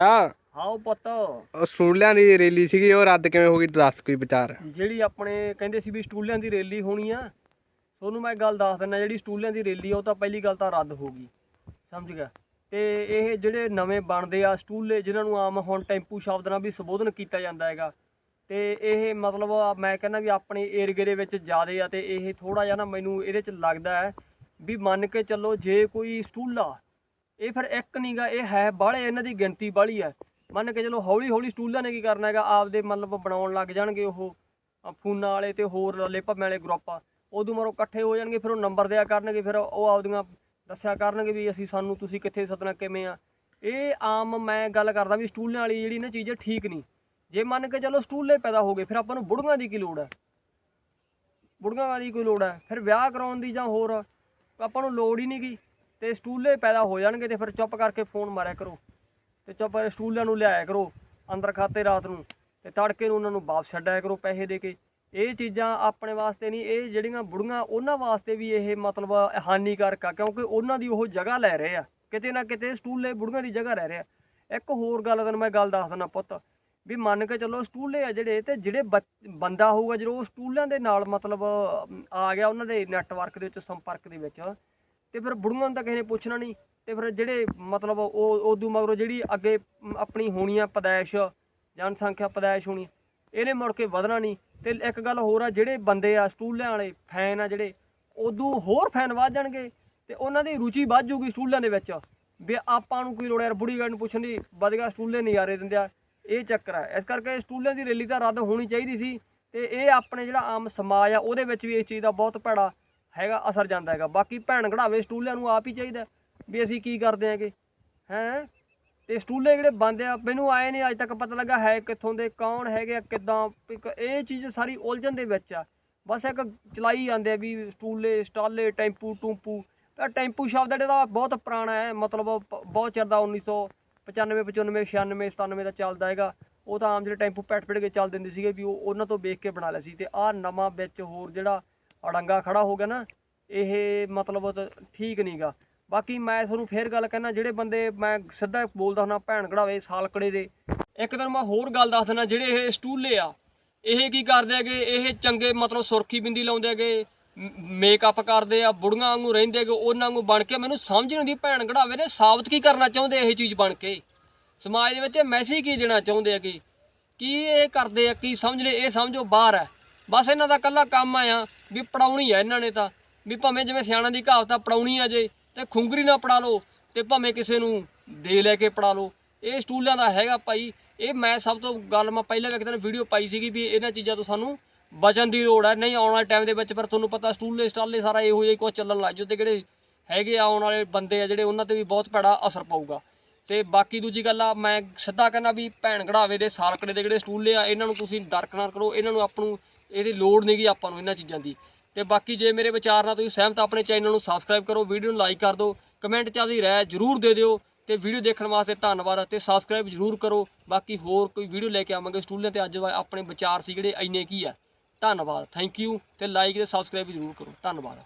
ਆ ਆਓ ਪੁੱਤ। ਉਹ ਸਟੂਡੈਂਟਾਂ ਦੀ ਰੈਲੀ ਸੀਗੀ ਉਹ ਰੱਦ ਕਿਵੇਂ ਹੋ ਗਈ ਦੱਸ ਕੋਈ ਵਿਚਾਰ। ਜਿਹੜੀ ਆਪਣੇ ਕਹਿੰਦੇ ਸੀ ਵੀ ਸਟੂਲਿਆਂ ਦੀ ਰੈਲੀ ਹੋਣੀ ਆ ਤੁਹਾਨੂੰ ਮੈਂ ਇੱਕ ਗੱਲ ਦੱਸ ਦਿੰਦਾ ਜਿਹੜੀ ਸਟੂਲਿਆਂ ਦੀ ਰੈਲੀ ਆ ਉਹ ਤਾਂ ਪਹਿਲੀ ਗੱਲ ਤਾਂ ਰੱਦ ਹੋ ਗਈ ਸਮਝ ਗਿਆ। ਤੇ ਇਹ ਜਿਹੜੇ ਨਵੇਂ ਬਣਦੇ ਆ ਸਟੂਲੇ ਜਿਨ੍ਹਾਂ ਨੂੰ ਆਮ ਹੁਣ ਟੈਂਪੂ ਸ਼ਬਦ ਨਾਲ ਵੀ ਸੰਬੋਧਨ ਕੀਤਾ ਜਾਂਦਾ ਹੈਗਾ ਤੇ ਇਹ ਮਤਲਬ ਆ ਮੈਂ ਕਹਿੰਦਾ ਵੀ ਆਪਣੇ ਏਰੀਏ ਦੇ ਵਿੱਚ ਜ਼ਿਆਦੇ ਆ ਤੇ ਇਹ ਥੋੜਾ ਜਿਹਾ ਨਾ ਮੈਨੂੰ ਇਹਦੇ ਚ ਲੱਗਦਾ ਹੈ ਵੀ ਮੰਨ ਕੇ ਚੱਲੋ ਜੇ ਕੋਈ ਸਟੂਲਾ ਇਹ ਫਿਰ ਇੱਕ ਨਹੀਂਗਾ ਇਹ ਹੈ, ਬਾਹਲੇ ਇਹਨਾਂ ਦੀ ਗਿਣਤੀ ਬਾਹਲੀ ਹੈ। ਮੰਨ ਕੇ ਚਲੋ ਹੌਲੀ ਹੌਲੀ ਸਟੂਲਾਂ ਨੇ ਕੀ ਕਰਨਾ ਹੈਗਾ, ਆਪਦੇ ਮਤਲਬ ਬਣਾਉਣ ਲੱਗ ਜਾਣਗੇ ਉਹ ਫੋਨਾਂ ਵਾਲੇ ਤੇ ਹੋਰ ਰੱਲੇ ਭੰਮੇ ਵਾਲੇ ਗਰੁੱਪ ਆ। ਉਦੋਂ ਮਰੋ ਇਕੱਠੇ ਹੋ ਜਾਣਗੇ, ਫਿਰ ਉਹ ਨੰਬਰ ਦਿਆ ਕਰਨਗੇ, ਫਿਰ ਉਹ ਆਪਦੀਆਂ ਦੱਸਿਆ ਕਰਨਗੇ ਵੀ ਅਸੀਂ, ਸਾਨੂੰ ਤੁਸੀਂ ਕਿੱਥੇ ਸੱਦਣਾ ਕਿਵੇਂ ਆ। ਇਹ ਆਮ ਮੈਂ ਗੱਲ ਕਰਦਾ ਵੀ ਸਟੂਲਾਂ ਵਾਲੀ ਜਿਹੜੀ ਨਾ ਚੀਜ਼ ਹੈ ਠੀਕ ਨਹੀਂ। ਜੇ ਮੰਨ ਕੇ ਚਲੋ ਸਟੂਲੇ ਪੈਦਾ ਹੋ ਗਏ, ਫਿਰ ਆਪਾਂ ਨੂੰ ਬੁੜੀਆਂ ਦੀ ਕੀ ਲੋੜ ਹੈ? ਬੁੜੀਆਂ ਦੀ ਕੋਈ ਲੋੜ ਹੈ? ਫਿਰ ਵਿਆਹ ਕਰਾਉਣ ਦੀ ਜਾਂ ਹੋਰ, ਆਪਾਂ ਨੂੰ ਲੋੜ ਹੀ ਨਹੀਂ ਗੀ। ਤੇ ਸਟੂਲੇ ਪੈਦਾ ਹੋ ਜਾਣਗੇ ਤੇ ਫਿਰ ਚੁੱਪ ਕਰਕੇ ਫੋਨ ਮਾਰਿਆ ਕਰੋ। ਤੇ ਚੁੱਪ ਕਰਕੇ ਸਟੂਲਾਂ ਨੂੰ ਲਿਆਇਆ ਕਰੋ, ਅੰਦਰ ਖਾਤੇ ਰਾਤ ਨੂੰ। ਤੇ ਤੜਕੇ ਨੂੰ ਉਹਨਾਂ ਨੂੰ ਵਾਪਸ ਛੱਡਿਆ ਕਰੋ ਪੈਸੇ ਦੇ ਕੇ। ਇਹ ਚੀਜ਼ਾਂ ਆਪਣੇ ਵਾਸਤੇ ਨਹੀਂ, ਇਹ ਜਿਹੜੀਆਂ ਬੁੜੀਆਂ ਉਹਨਾਂ ਵਾਸਤੇ ਵੀ ਇਹ ਮਤਲਬ ਹਾਨੀਕਾਰਕ ਆ, ਕਿਉਂਕਿ ਉਹਨਾਂ ਦੀ ਉਹ ਜਗ੍ਹਾ ਲੈ ਰਹੇ ਆ। ਕਿਤੇ ਨਾ ਕਿਤੇ ਸਟੂਲੇ ਬੁੜੀਆਂ ਦੀ ਜਗ੍ਹਾ ਰਹਿ ਰਹੇ ਆ। ਇੱਕ ਹੋਰ ਗੱਲ ਤੈਨੂੰ ਮੈਂ ਗੱਲ ਦੱਸ ਦਿੰਦਾ ਪੁੱਤ, ਵੀ ਮੰਨ ਕੇ ਚੱਲੋ ਸਟੂਲੇ ਆ ਜਿਹੜੇ, ਤੇ ਜਿਹੜੇ ਬੱਚ- ਬੰਦਾ ਹੋਊਗਾ ਜਦੋਂ ਉਹ ਸਟੂਲਾਂ ਦੇ ਨਾਲ ਮਤਲਬ ਆ ਗਿਆ ਉਹਨਾਂ ਦੇ ਨੈਟਵਰਕ ਦੇ ਵਿੱਚ, ਸੰਪਰਕ ਦੇ ਵਿੱਚ ਤੇ ਫਿਰ ਬੁੜੀਆਂ ਨੂੰ ਤਾਂ ਕਿਸੇ ਨੇ ਪੁੱਛਣਾ ਨਹੀਂ ਤੇ ਫਿਰ ਜਿਹੜੇ ਮਤਲਬ ਉਹ ਉਦੋਂ ਮਗਰੋਂ ਜਿਹੜੀ ਅੱਗੇ ਆਪਣੀ ਹੋਣੀ ਆ ਪਦਾਇਸ਼, ਜਨਸੰਖਿਆ ਪਦਾਇਸ਼ ਹੋਣੀ ਇਹਨੇ ਮੁੜ ਕੇ ਵਧਣਾ ਨਹੀਂ। ਤੇ ਇੱਕ ਗੱਲ ਹੋਰ ਆ, ਜਿਹੜੇ ਬੰਦੇ ਆ ਸਟੂਲਿਆਂ ਵਾਲੇ, ਫੈਨ ਆ ਜਿਹੜੇ ਉਦੋਂ ਹੋਰ ਫੈਨ ਵੱਧ ਜਾਣਗੇ ਤੇ ਉਹਨਾਂ ਦੀ ਰੁਚੀ ਵੱਧ ਜੂਗੀ ਸਟੂਲਿਆਂ ਦੇ ਵਿੱਚ। ਵੀ ਆਪਾਂ ਨੂੰ ਕੋਈ ਲੋੜ ਯਾਰ ਬੁੜੀ ਗੱਲ ਨੂੰ ਪੁੱਛਣ ਦੀ, ਵਧੀਆ ਸਟੂਲੇ ਨਜ਼ਾਰੇ ਦਿੰਦੇ ਆ। ਇਹ ਚੱਕਰ ਆ। ਇਸ ਕਰਕੇ ਸਟੂਲਿਆਂ ਦੀ ਰੈਲੀ ਤਾਂ ਰੱਦ ਹੋਣੀ ਚਾਹੀਦੀ ਸੀ ਤੇ ਇਹ ਆਪਣੇ ਜਿਹੜਾ ਆਮ ਸਮਾਜ ਆ, ਉਹਦੇ ਵਿੱਚ ਵੀ ਇਸ ਚੀਜ਼ ਦਾ ਬਹੁਤ ਭੈੜਾ ਹੈਗਾ, ਅਸਰ ਜਾਂਦਾ ਹੈਗਾ। ਬਾਕੀ ਭੈਣ ਘੜਾਵੇ ਸਟੂਲਿਆਂ ਨੂੰ ਆਪ ਹੀ ਚਾਹੀਦਾ ਵੀ ਅਸੀਂ ਕੀ ਕਰਦੇ ਹੈਗੇ। ਹੈਂ? ਤੇ ਸਟੂਲੇ ਜਿਹੜੇ ਬੰਦ ਆ, ਮੈਨੂੰ ਆਏ ਨੇ, ਅੱਜ ਤੱਕ ਪਤਾ ਲੱਗਾ ਹੈ ਕਿੱਥੋਂ ਦੇ, ਕੌਣ ਹੈਗੇ ਆ, ਕਿੱਦਾਂ, ਇੱਕ ਇਹ ਚੀਜ਼ ਸਾਰੀ ਉਲਝਣ ਦੇ ਵਿੱਚ ਆ। ਬਸ ਇੱਕ ਚਲਾਈ ਜਾਂਦੇ ਆ ਵੀ ਸਟੂਲੇ, ਸਟਾਲੇ, ਟੈਂਪੂ, ਟੂੰਪੂ। ਤਾਂ ਟੈਂਪੂ ਸ਼ਬਦ ਜਿਹੜਾ ਵਾ ਬਹੁਤ ਪੁਰਾਣਾ ਹੈ, ਮਤਲਬ ਪ- ਬਹੁਤ ਚਿਰ ਦਾ 1995 95 96 97 ਦਾ ਚੱਲਦਾ ਹੈਗਾ। ਉਹ ਤਾਂ ਆਮ ਜਿਹੜੇ ਟੈਂਪੂ ਪੈਟ ਪਿੜ ਕੇ ਚੱਲਦੇ ਹੁੰਦੇ ਸੀਗੇ ਵੀ ਉਹ ਉਹਨਾਂ ਤੋਂ ਵੇਖ ਕੇ ਬਣਾ ਲਿਆ ਸੀ। ਤੇ ਆਹ ਨਵਾਂ ਵਿੱਚ ਹੋਰ ਜਿਹੜਾ ਅੜੰਗਾ ਖੜਾ ਹੋ ਗਿਆ ਨਾ, ਇਹ ਮਤਲਬ ਤਾਂ ਠੀਕ ਨਹੀਂਗਾ ਬਾਕੀ ਮੈਂ ਤੁਹਾਨੂੰ ਫੇਰ ਗੱਲ ਕਹਿਣਾ ਜਿਹੜੇ ਬੰਦੇ ਮੈਂ ਸਿੱਧਾ ਬੋਲਦਾ ਹੁੰਦਾ, ਭੈਣ ਕਢਾਵੇ, ਸਾਲਕੜੇ ਦੇ, ਇੱਕ ਦਿਨ ਮੈਂ ਹੋਰ ਗੱਲ ਦੱਸ ਦਿੰਦਾ ਜਿਹੜੇ ਇਹ ਸਟੂਲੇ ਆ, ਇਹ ਕੀ ਕਰਦੇ ਹੈਗੇ, ਇਹ ਚੰਗੇ ਮਤਲਬ ਸੁਰਖੀ ਬਿੰਦੀ ਲਾਉਂਦੇ ਹੈਗੇ ਮੇਕਅਪ ਕਰਦੇ ਆ, ਬੁੜੀਆਂ ਵਾਂਗੂ ਰਹਿੰਦੇ ਹੈਗੇ, ਉਹਨਾਂ ਵਾਂਗੂ ਬਣ ਕੇ ਮੈਨੂੰ ਸਮਝ ਨਹੀਂ ਆਉਂਦੀ, ਭੈਣ ਕਢਾਵੇ ਨੇ ਸਾਬਤ ਕੀ ਕਰਨਾ ਚਾਹੁੰਦੇ ਇਹ ਚੀਜ਼ ਬਣ ਕੇ? ਸਮਾਜ ਦੇ ਵਿੱਚ ਮੈਸੇਜ ਕੀ ਦੇਣਾ ਚਾਹੁੰਦੇ ਹੈਗੇ? ਕੀ ਇਹ ਕਰਦੇ ਆ, ਕੀ ਸਮਝਣੇ ਇਹ ਸਮਝੋ ਬਾਹਰ ਹੈ। ਬਸ ਇਹਨਾਂ ਦਾ ਕੱਲਾ ਕੰਮ ਆ ਵੀ ਪੜਾਉਣੀ ਆ ਇਹਨਾਂ ਨੇ ਤਾਂ। ਵੀ ਭਾਵੇਂ ਜਿਵੇਂ ਸਿਆਣਾ ਦੀ ਕਹਾਵਤ ਆ ਪੜਾਉਣੀ ਆ ਜੇ, ਤੇ ਖੁੰਗਰੀ ਨਾ ਪੜਾ ਲਓ, ਤੇ ਭਾਵੇਂ ਕਿਸੇ ਨੂੰ ਦੇ ਲੈ ਕੇ ਪੜਾ ਲਓ। ਇਹ ਸਟੂਲਾਂ ਦਾ ਹੈਗਾ ਭਾਈ। ਇਹ ਮੈਂ ਸਭ ਤੋਂ ਗੱਲ ਮੈਂ ਪਹਿਲਾਂ ਵੀ ਇੱਕ ਦਿਨ ਵੀਡੀਓ ਪਾਈ ਸੀਗੀ ਵੀ ਇਹਨਾਂ ਚੀਜ਼ਾਂ ਤੋਂ ਸਾਨੂੰ ਬਚਣ ਦੀ ਲੋੜ ਹੈ ਨਹੀਂ ਆਉਣ ਵਾਲੇ ਟਾਈਮ ਦੇ ਵਿੱਚ ਪਰ ਤੁਹਾਨੂੰ ਪਤਾ ਸਟੂਲੇ ਸਟਾਲੇ ਸਾਰਾ ਇਹੋ ਜਿਹਾ ਹੀ ਕੁਝ ਚੱਲਣ ਲੱਗ ਜੂ ਤੇ ਜਿਹੜੇ ਹੈਗੇ ਆ, ਆਉਣ ਵਾਲੇ ਬੰਦੇ ਆ ਜਿਹੜੇ ਉਹਨਾਂ ਤੇ ਵੀ ਬਹੁਤ ਭੈੜਾ ਅਸਰ ਪਊਗਾ। ਤੇ ਬਾਕੀ ਦੂਜੀ ਗੱਲ ਆ, ਮੈਂ ਸਿੱਧਾ ਕਹਿੰਦਾ ਵੀ ਭੈਣ ਘੜਾਵੇ ਦੇ ਸਾਲਕੜੇ ਦੇ ਜਿਹੜੇ ਸਟੂਲੇ ਆ, ਇਹਨਾਂ ਨੂੰ ਤੁਸੀਂ ਦਰਕਨਾਰ ਕਰੋ, ਇਹਨਾਂ ਨੂੰ ਆਪ ਨੂੰ ਇਹਦੀ ਲੋੜ ਨਹੀਂਗੀ ਆਪਾਂ ਨੂੰ ਇਹਨਾਂ ਚੀਜ਼ਾਂ ਦੀ। ਤੇ ਬਾਕੀ ਜੇ ਮੇਰੇ ਵਿਚਾਰ ਨਾਲ ਤੁਸੀਂ ਸਹਿਮਤ ਆਪਣੇ ਚੈਨਲ ਨੂੰ ਸਬਸਕ੍ਰਾਈਬ ਕਰੋ ਵੀਡੀਓ ਨੂੰ ਲਾਈਕ ਕਰ ਦਿਓ ਕਮੈਂਟ 'ਚ ਆਪਦੀ ਰਾਏ ਜ਼ਰੂਰ ਦੇ ਦਿਓ ਤੇ ਵੀਡੀਓ ਦੇਖਣ ਵਾਸਤੇ ਧੰਨਵਾਦ। ਤੇ ਸਬਸਕ੍ਰਾਈਬ ਜ਼ਰੂਰ ਕਰੋ। ਬਾਕੀ ਹੋਰ ਕੋਈ ਵੀਡੀਓ ਲੈ ਕੇ ਆਵਾਂਗੇ ਸਟੂਡੈਂਟ ਤੇ, ਅੱਜ ਆਪਣੇ ਵਿਚਾਰ ਸੀ ਜਿਹੜੇ ਇੰਨੇ ਕੀ ਆ। ਧੰਨਵਾਦ। ਥੈਂਕ ਯੂ ਤੇ ਲਾਈਕ ਤੇ ਸਬਸਕ੍ਰਾਈਬ ਜ਼ਰੂਰ ਕਰੋ। ਧੰਨਵਾਦ।